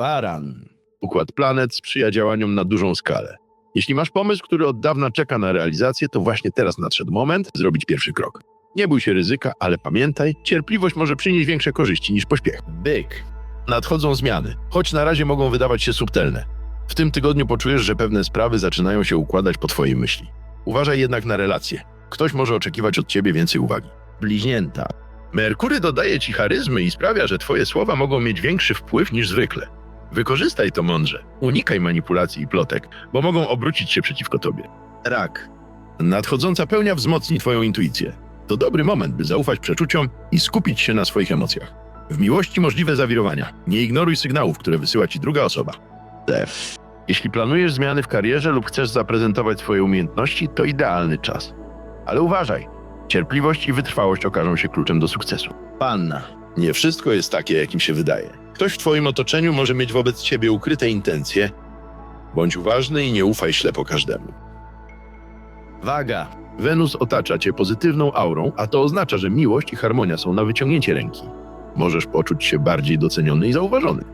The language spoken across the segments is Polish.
Baran. Układ planet sprzyja działaniom na dużą skalę. Jeśli masz pomysł, który od dawna czeka na realizację, to właśnie teraz nadszedł moment zrobić pierwszy krok. Nie bój się ryzyka, ale pamiętaj, cierpliwość może przynieść większe korzyści niż pośpiech. Byk. Nadchodzą zmiany, choć na razie mogą wydawać się subtelne. W tym tygodniu poczujesz, że pewne sprawy zaczynają się układać po twojej myśli. Uważaj jednak na relacje. Ktoś może oczekiwać od ciebie więcej uwagi. Bliźnięta. Merkury dodaje ci charyzmy i sprawia, że twoje słowa mogą mieć większy wpływ niż zwykle. Wykorzystaj to mądrze. Unikaj manipulacji i plotek, bo mogą obrócić się przeciwko tobie. Rak. Nadchodząca pełnia wzmocni twoją intuicję. To dobry moment, by zaufać przeczuciom i skupić się na swoich emocjach. W miłości możliwe zawirowania. Nie ignoruj sygnałów, które wysyła ci druga osoba. Def. Jeśli planujesz zmiany w karierze lub chcesz zaprezentować swoje umiejętności, to idealny czas. Ale uważaj, cierpliwość i wytrwałość okażą się kluczem do sukcesu. Panna. Nie wszystko jest takie, jakim się wydaje. Ktoś w Twoim otoczeniu może mieć wobec Ciebie ukryte intencje. Bądź uważny i nie ufaj ślepo każdemu. Waga. Wenus otacza Cię pozytywną aurą, a to oznacza, że miłość i harmonia są na wyciągnięcie ręki. Możesz poczuć się bardziej doceniony i zauważony.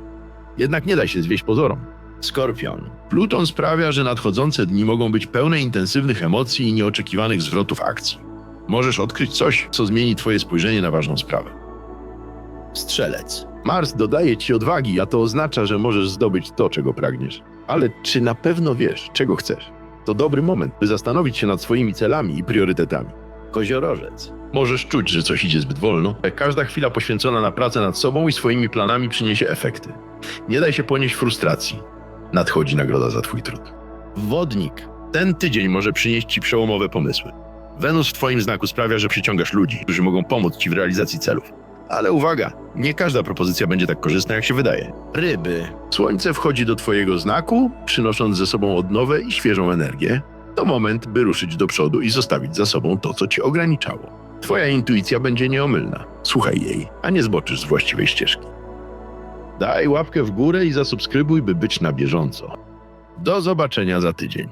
Jednak nie daj się zwieść pozorom. Skorpion. Pluton sprawia, że nadchodzące dni mogą być pełne intensywnych emocji i nieoczekiwanych zwrotów akcji. Możesz odkryć coś, co zmieni Twoje spojrzenie na ważną sprawę. Strzelec. Mars dodaje ci odwagi, a to oznacza, że możesz zdobyć to, czego pragniesz. Ale czy na pewno wiesz, czego chcesz? To dobry moment, by zastanowić się nad swoimi celami i priorytetami. Koziorożec. Możesz czuć, że coś idzie zbyt wolno. Każda chwila poświęcona na pracę nad sobą i swoimi planami przyniesie efekty. Nie daj się ponieść frustracji. Nadchodzi nagroda za twój trud. Wodnik. Ten tydzień może przynieść ci przełomowe pomysły. Wenus w twoim znaku sprawia, że przyciągasz ludzi, którzy mogą pomóc ci w realizacji celów. Ale uwaga, nie każda propozycja będzie tak korzystna, jak się wydaje. Ryby. Słońce wchodzi do Twojego znaku, przynosząc ze sobą odnowę i świeżą energię. To moment, by ruszyć do przodu i zostawić za sobą to, co Cię ograniczało. Twoja intuicja będzie nieomylna. Słuchaj jej, a nie zboczysz z właściwej ścieżki. Daj łapkę w górę i zasubskrybuj, by być na bieżąco. Do zobaczenia za tydzień.